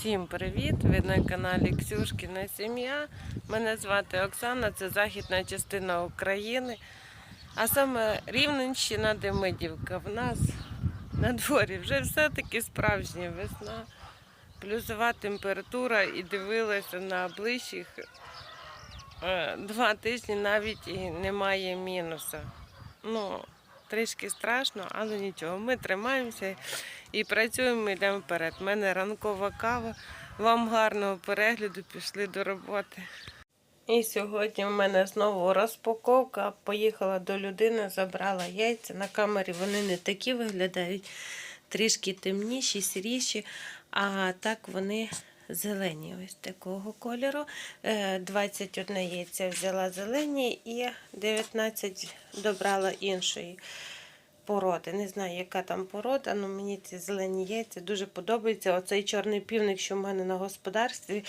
Всім привіт! Ви на каналі Ксюшкіна сім'я. Мене звати Оксана, це західна частина України. А саме Рівненщина Демидівка. В нас на дворі вже все-таки справжня весна, плюсова температура і дивилася на ближчих е, два тижні навіть і немає мінуса. Ну, трішки страшно, але нічого. Ми тримаємося і працюємо, йдемо вперед. У мене ранкова кава. Вам гарного перегляду, пішли до роботи. І сьогодні в мене знову розпаковка. Поїхала до людини, забрала яйця. На камері вони не такі виглядають, трішки темніші, сіріші, а так вони зелені, ось такого кольору. Е, 21 яйця взяла зелені і 19 добрала іншої породи. Не знаю, яка там порода, але мені ці зелені яйця дуже подобаються. Оцей чорний півник, що в мене на господарстві,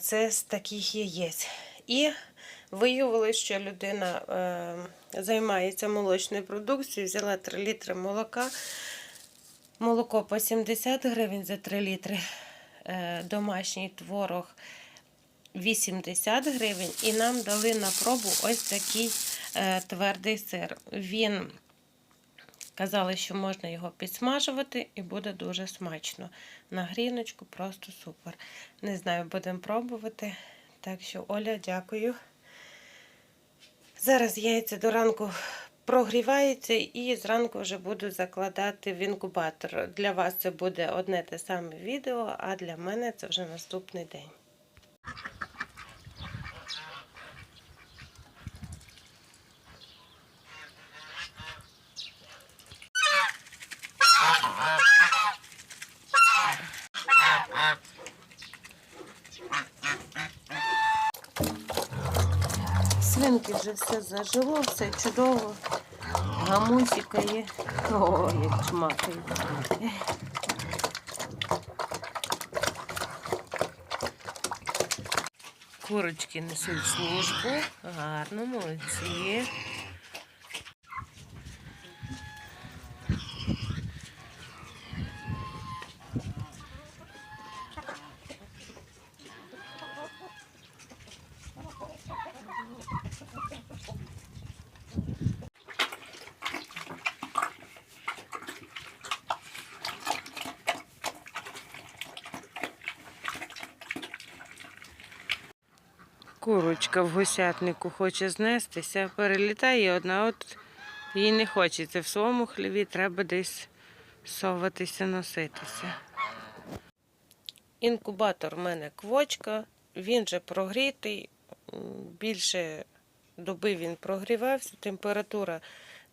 це з таких яєць. І виявилось, що людина е, займається молочною продукцією, взяла 3 літри молока. Молоко по 70 гривень за 3 літри, е, домашній творог 80 гривень. І нам дали на пробу ось такий е, твердий сир. Він казали, що можна його підсмажувати і буде дуже смачно. На гріночку просто супер. Не знаю, будемо пробувати. Так що, Оля, дякую. Зараз яйця до ранку прогріваються і зранку вже буду закладати в інкубатор. Для вас це буде одне те саме відео, а для мене це вже наступний день. Свинки вже все зажило, все чудово. Гамусіка є. О, як чмакає. Курочки несуть службу. Гарно, молодці. Курочка в гусятнику хоче знестися, перелітає одна, от їй не хочеться. В своєму хліві треба десь соватися, носитися. Інкубатор в мене квочка, він же прогрітий, більше доби він прогрівався, температура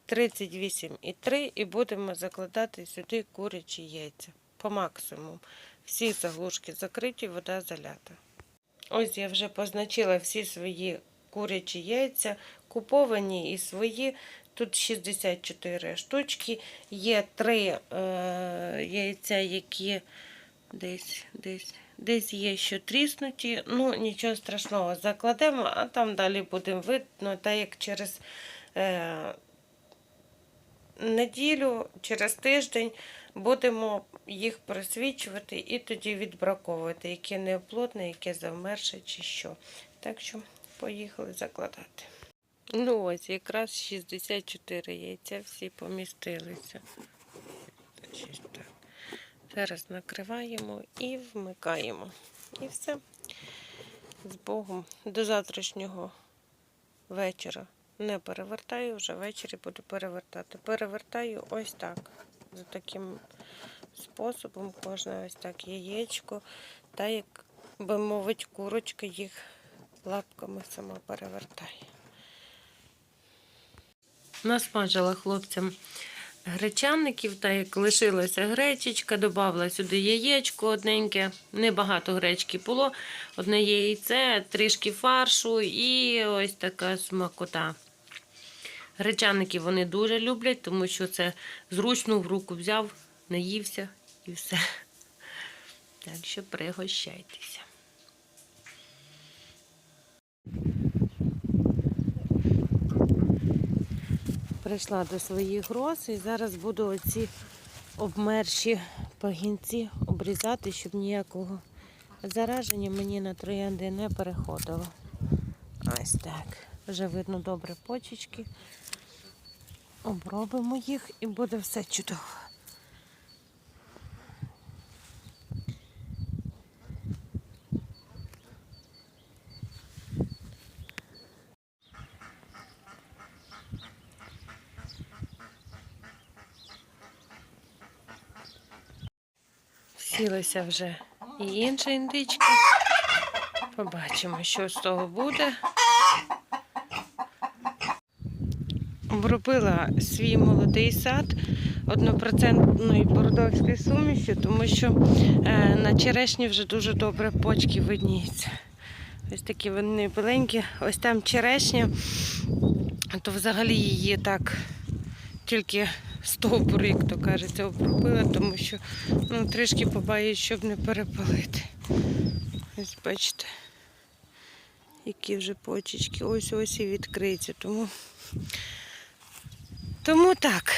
38,3 і будемо закладати сюди курячі яйця по максимуму. Всі заглушки закриті, вода залята. Ось я вже позначила всі свої курячі яйця, куповані і свої. Тут 64 штучки. Є три е, яйця, які десь, десь, десь є що тріснуті. Ну, нічого страшного, закладемо, а там далі будемо видно, так як через е, неділю, через тиждень будемо їх просвічувати і тоді відбраковувати, яке неоплотне, яке завмерше чи що. Так що поїхали закладати. Ну ось, якраз 64 яйця всі помістилися. Зараз накриваємо і вмикаємо. І все. З Богом. До завтрашнього вечора не перевертаю, вже ввечері буду перевертати. Перевертаю ось так. За таким способом кожне ось так яєчко, та як би мовить, курочка їх лапками сама перевертає. Насмажила хлопцям гречаників, та як лишилася гречечка, додавала сюди яєчко одненьке, небагато гречки було, одне яйце, трішки фаршу і ось така смакота. Гречаники вони дуже люблять, тому що це зручно в руку взяв, наївся і все. Так що пригощайтеся. Прийшла до своїх гроз і зараз буду оці обмерші пагінці обрізати, щоб ніякого зараження мені на троянди не переходило. Ось так. Вже видно добре почечки. Обробимо їх і буде все чудово. Сілися вже і інша індичка. Побачимо, що з того буде. Обробила свій молодий сад однопроцентною бордовською сумішю, тому що е, на черешні вже дуже добре почки видніються. Ось такі вони біленькі. Ось там черешня, то взагалі її так тільки стовбур, як то кажеться, обробила, тому що ну, трішки побаюсь, щоб не перепалити. Ось бачите, які вже почечки. Ось ось і відкриються. Тому, тому так.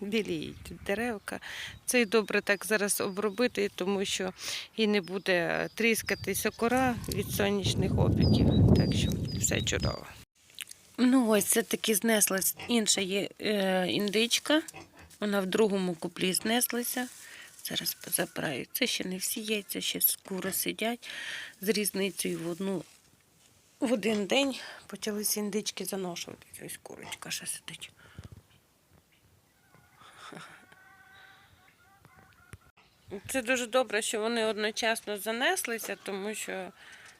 Біліють деревка. Це і добре так зараз обробити, тому що і не буде тріскатися кора від сонячних опіків. Так що все чудово. Ну, ось це таки знеслась інша є е, індичка. Вона в другому куплі знеслася. Зараз позабираю. Це ще не всі яйця, ще скоро сидять з різницею в одну в один день почалися індички заношувати. Ось курочка ще сидить. Це дуже добре, що вони одночасно занеслися, тому що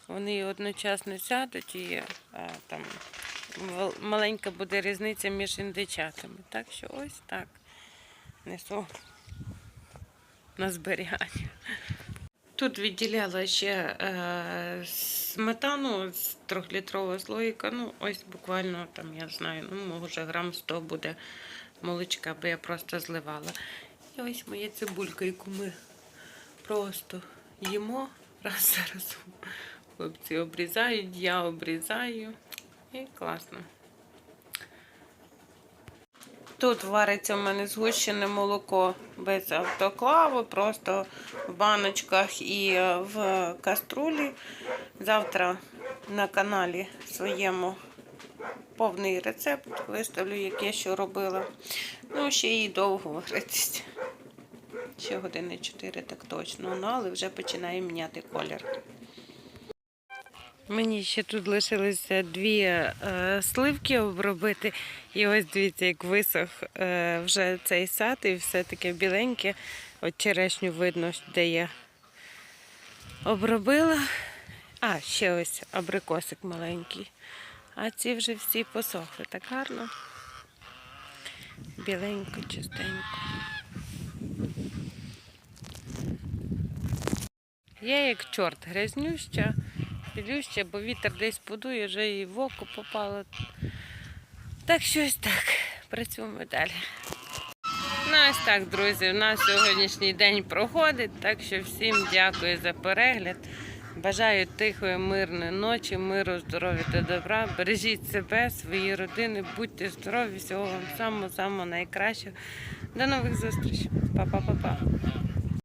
вони одночасно сядуть і а, там маленька буде різниця між індичатами. Так що ось так несу на зберігання. Тут відділяла ще е, сметану з трьохлітрового слоїка. Ну, ось буквально там, я знаю, ну, може грам 100 буде молочка, бо я просто зливала. І ось моя цибулька, яку ми просто їмо раз за разом. Хлопці обрізають, я обрізаю. І класно. Тут вариться в мене згущене молоко без автоклаву, просто в баночках і е, в каструлі. Завтра на каналі своєму повний рецепт виставлю, як я що робила. Ну, ще її довго варитись. Ще години 4 так точно. Ну, але вже починає міняти колір. Мені ще тут лишилося дві е, сливки обробити. І ось дивіться, як висох е, вже цей сад, і все таке біленьке. От черешню видно, де я обробила. А, ще ось абрикосик маленький. А ці вже всі посохли. Так гарно. Біленько, чистенько. Я як чорт грязнюща, білюща, бо вітер десь подує, вже і в око попало. Так що ось так. Працюємо далі. Ну ось так, друзі, у нас сьогоднішній день проходить, так що всім дякую за перегляд. Бажаю тихої, мирної ночі, миру, здоров'я та добра. Бережіть себе, свої родини, будьте здорові, всього вам самого-самого найкращого. До нових зустрічей. Па-па-па-па.